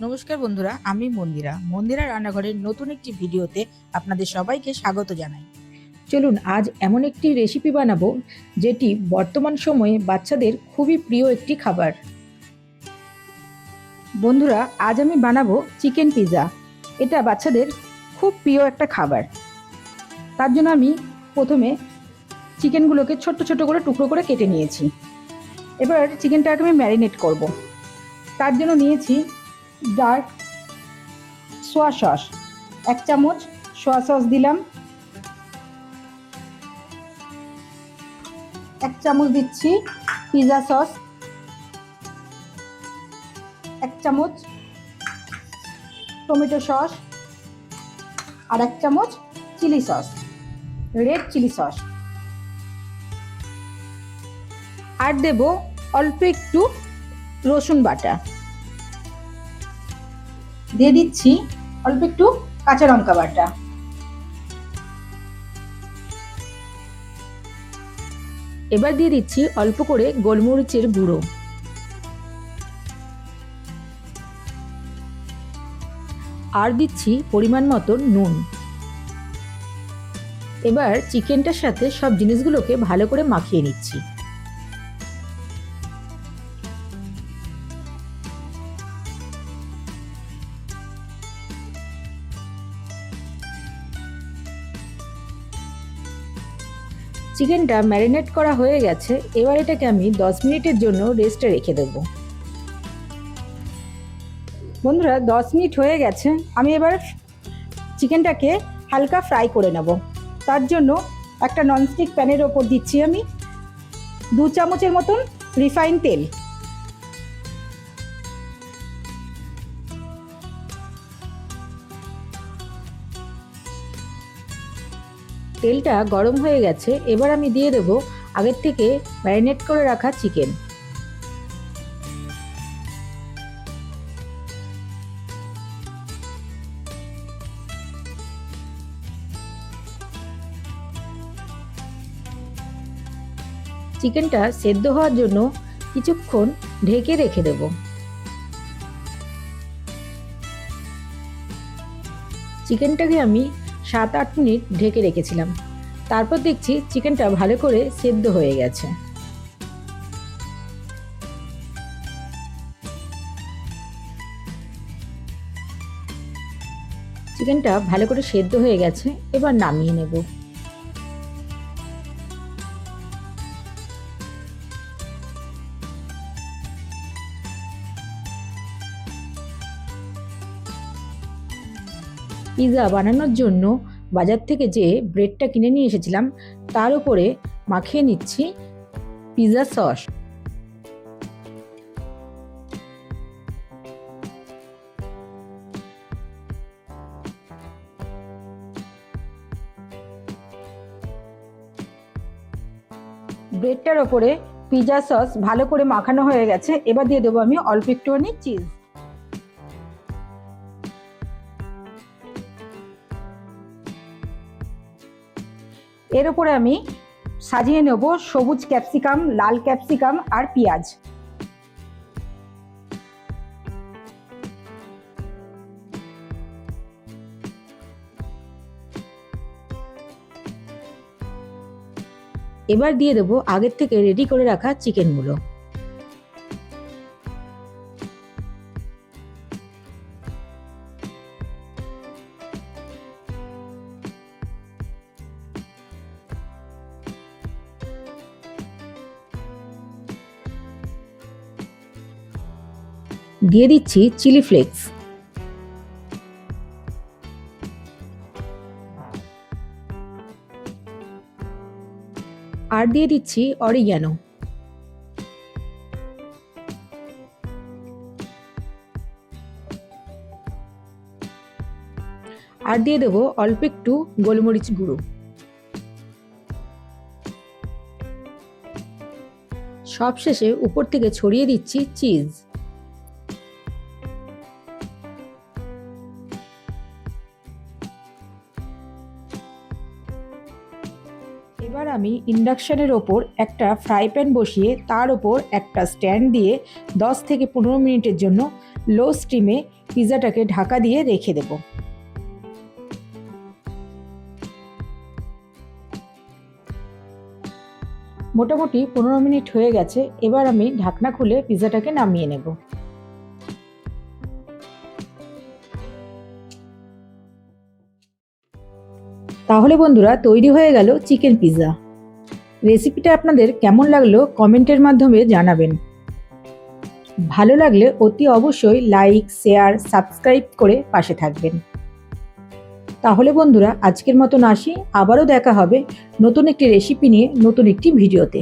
নমস্কার বন্ধুরা, আমি মন্দিরা। মন্দিরা রান্নাঘরের নতুন একটি ভিডিওতে আপনাদের সবাইকে স্বাগত জানাই। চলুন, আজ এমন একটি রেসিপি বানাবো, যেটি বর্তমান সময়ে বাচ্চাদের খুবই প্রিয় একটি খাবার। বন্ধুরা, আজ আমি বানাবো চিকেন পিৎজা এটা বাচ্চাদের খুব প্রিয় একটা খাবার। তার জন্য আমি প্রথমে চিকেনগুলোকে ছোট্ট ছোট করে টুকরো করে কেটে নিয়েছি। এবার চিকেনটাকে আমি ম্যারিনেট করব। তার জন্য নিয়েছি ডার্ক সোয়া সস। এক চামচ সোয়া সস দিলাম। এক চামচ দিচ্ছি পিৎজা সস। এক চামচ টমেটো সস। আর এক চামচ chili sauce, red chili sauce. আর দেব অল্প একটু রসুন বাটা। দিয়ে দিচ্ছি অল্প একটু কাঁচা লঙ্কা বাটা। এবার দিয়ে দিচ্ছি অল্প করে গোলমরিচের গুঁড়ো। আর দিচ্ছি পরিমাণ মতো নুন। এবার চিকেনটার সাথে সব জিনিসগুলোকে ভালো করে মাখিয়ে নিচ্ছি। চিকেনটা ম্যারিনেট করা হয়ে গেছে, এবার এটাকে আমি দশ মিনিটের জন্য রেস্টে রেখে দেব। বন্ধুরা, দশ মিনিট হয়ে গেছে, আমি এবার চিকেনটাকে হালকা ফ্রাই করে নেব। তার জন্য একটা ননস্টিক প্যানের ওপর দিচ্ছি আমি দু চামচের মতন রিফাইন তেল। তেলটা গরম হয়ে গেছে, এবার আমি দিয়ে দেবো আগের থেকে ম্যারিনেট করে রাখা চিকেন। চিকেনটা সেদ্ধ হওয়ার জন্য কিছুক্ষণ ঢেকে রেখে দেবো। চিকেনটাকে আমি সাত আট মিনিট ঢেকে রেখেছিলাম। তারপর দেখছি চিকেনটা ভালো করে সেদ্ধ হয়ে গেছে। চিকেনটা ভালো করে সেদ্ধ হয়ে গেছে, এবার নামিয়ে নেব। পিৎজা বানানোর জন্য বাজার থেকে যে ব্রেডটা কিনে নিয়ে এসেছিলাম, তার উপরে মাখিয়ে নিচ্ছি পিৎজা সস। ব্রেডটার ওপরে পিৎজা সস ভালো করে মাখানো হয়ে গেছে, এবার দিয়ে দেবো আমি অল্প একটুখানি চিজ। এর উপরে আমি সাজিয়ে নেব সবুজ ক্যাপসিকাম, লাল ক্যাপসিকাম আর পেঁয়াজ। এবার দিয়ে দেবো আগের থেকে রেডি করে রাখা চিকেনগুলো দিয়ে দিচ্ছি চিলি ফ্লেক্স। আর দিয়ে দিচ্ছি অরিগ্যানো আর দিয়ে দেবো অল্প একটু গোলমরিচ গুঁড়ো। সব শেষে উপর থেকে ছড়িয়ে দিচ্ছি চিজ। এবার আমি ইন্ডাকশানের ওপর একটা ফ্রাই প্যান বসিয়ে তার ওপর একটা স্ট্যান্ড দিয়ে দশ থেকে পনেরো মিনিটের জন্য লো স্টিমে পিৎজাটাকে ঢাকা দিয়ে রেখে দেব। মোটামুটি পনেরো মিনিট হয়ে গেছে, এবার আমি ঢাকনা খুলে পিৎজাটাকে নামিয়ে নেব। তাহলে বন্ধুরা তৈরি হয়ে গেল চিকেন পিৎজা রেসিপিটা আপনাদের কেমন লাগল কমেন্টের মাধ্যমে জানাবেন। ভালো লাগলে অতি অবশ্যই লাইক, শেয়ার, সাবস্ক্রাইব করে পাশে থাকবেন। তাহলে বন্ধুরা আজকের মতন আসি, আবারও দেখা হবে নতুন একটি রেসিপি নিয়ে নতুন একটি ভিডিওতে।